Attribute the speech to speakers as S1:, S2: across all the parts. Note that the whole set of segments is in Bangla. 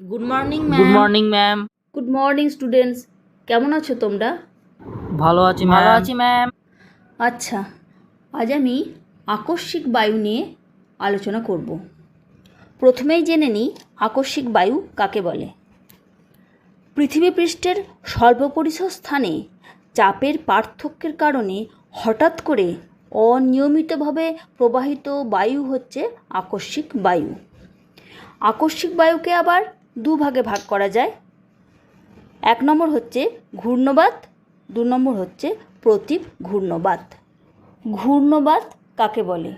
S1: Good morning ma'am good
S2: morning ma'am
S1: good morning students কেমন আছো তোমরা?
S2: ভালো আছি ভালো আছি ম্যাম
S1: আচ্ছা আজ আমি আকস্মিক বায়ু নিয়ে আলোচনা করব। প্রথমেই জেনে নিই আকস্মিক বায়ু কাকে বলে। পৃথিবী পৃষ্ঠের সর্বপরিসর স্থানে চাপের পার্থক্যের কারণে হঠাৎ করে অনিয়মিতভাবে প্রবাহিত বায়ু হচ্ছে আকস্মিক বায়ু। আকস্মিক বায়ুকে আবার দুভাগে ভাগ করা যায়। এক নম্বর হচ্ছে ঘূর্ণবাত, দু নম্বর হচ্ছে প্রতীপ ঘূর্ণবাত। ঘূর্ণবাত কাকে বলে?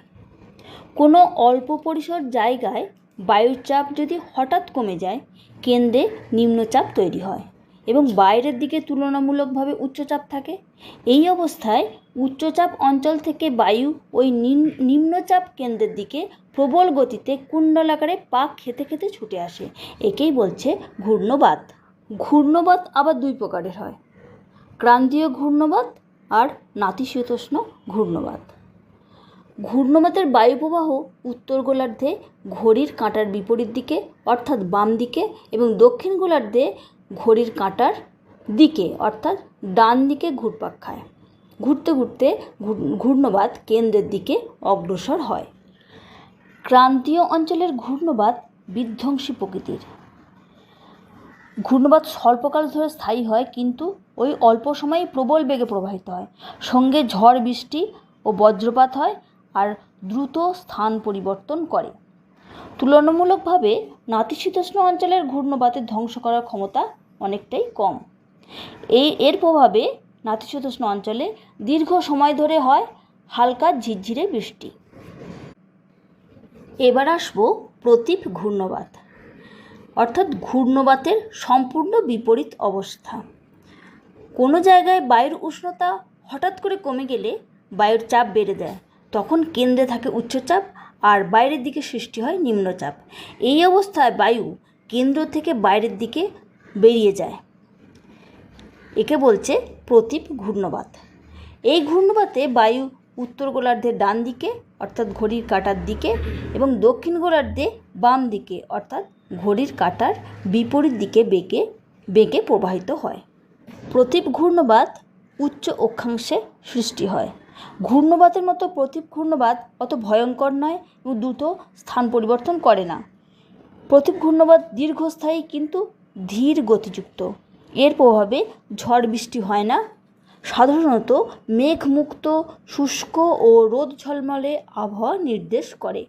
S1: কোনো অল্প পরিসর জায়গায় বায়ুর চাপ যদি হঠাৎ কমে যায়, কেন্দ্রে নিম্নচাপ তৈরি হয়। এবং বাইরের দিকে তুলনামূলকভাবে উচ্চচাপ থাকে। এই অবস্থায় উচ্চচাপ অঞ্চল থেকে বায়ু ওই নিম- নিম্নচাপ কেন্দ্রের দিকে প্রবল গতিতে কুণ্ডলাকারে পাক খেতে খেতে ছুটে আসে। একেই বলছে ঘূর্ণবাত। ঘূর্ণবাত আবার দুই প্রকারের হয়। ক্রান্তীয় ঘূর্ণবাত আর নাতিশীতোষ্ণ ঘূর্ণবাত। ঘূর্ণবাতের বায়ুপ্রবাহ উত্তর গোলার্ধে ঘড়ির কাঁটার বিপরীত দিকে, অর্থাৎ বাম দিকে এবং দক্ষিণ গোলার্ধে ঘড়ির কাঁটার দিকে, অর্থাৎ ডান দিকে ঘুরপাক খায়। ঘুরতে ঘুরতে ঘূর্ণবাদ কেন্দ্রের দিকে অগ্রসর হয়। ক্রান্তীয় অঞ্চলের ঘূর্ণবাদ বিধ্বংসী প্রকৃতির। ঘূর্ণবাদ স্বল্পকাল ধরে স্থায়ী হয়, কিন্তু ওই অল্প সময়ে প্রবল বেগে প্রবাহিত হয়। সঙ্গে ঝড়, বৃষ্টি ও বজ্রপাত হয় আর দ্রুত স্থান পরিবর্তন করে। তুলনামূলকভাবে নাতিশীতোষ্ণ অঞ্চলের ঘূর্ণবাতের ধ্বংস করার ক্ষমতা অনেকটাই কম। এই এর প্রভাবে নাতিশীতোষ্ণ অঞ্চলে দীর্ঘ সময় ধরে হয় হালকা ঝিরঝিরে বৃষ্টি। এবার আসব প্রতীপ ঘূর্ণবাত। অর্থাৎ ঘূর্ণবাতের সম্পূর্ণ বিপরীত অবস্থা। কোনো জায়গায় বায়ুর উষ্ণতা হঠাৎ করে কমে গেলে বায়ুর চাপ বেড়ে দেয়। তখন কেন্দ্রে থাকে উচ্চচাপ আর বাইরের দিকে সৃষ্টি হয় নিম্নচাপ। এই অবস্থায় বায়ু কেন্দ্র থেকে বাইরের দিকে বেরিয়ে যায়। একে বলছে প্রতীপ ঘূর্ণবাত। এই ঘূর্ণবাতে বায়ু উত্তর গোলার্ধের ডান দিকে, অর্থাৎ ঘড়ির কাঁটার দিকে, এবং দক্ষিণ গোলার্ধে বাম দিকে, অর্থাৎ ঘড়ির কাঁটার বিপরীত দিকে বেঁকে বেঁকে প্রবাহিত হয়। প্রতীপ ঘূর্ণবাত উচ্চ অক্ষাংশে সৃষ্টি হয়। ঘূর্ণবাতের মতো প্রতীপ ঘূর্ণবাত অত ভয়ঙ্কর নয় এবং দ্রুত স্থান পরিবর্তন করে না। প্রতীপ ঘূর্ণবাত দীর্ঘস্থায়ী কিন্তু ধীর গতিযুক্ত। এর প্রভাবে ঝড় বৃষ্টি হয় না। সাধারণত মেঘমুক্ত, শুষ্ক ও রোদ ঝলমলে আবহাওয়া নির্দেশ করে।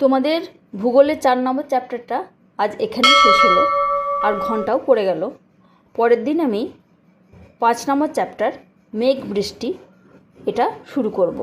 S1: তোমাদের ভূগোলের চার নম্বর চ্যাপ্টারটা আজ এখানেই শেষ হলো, আর ঘন্টাও পড়ে গেল। পরের দিন আমি পাঁচ নম্বর চ্যাপ্টার, মেঘ বৃষ্টি, এটা শুরু করব।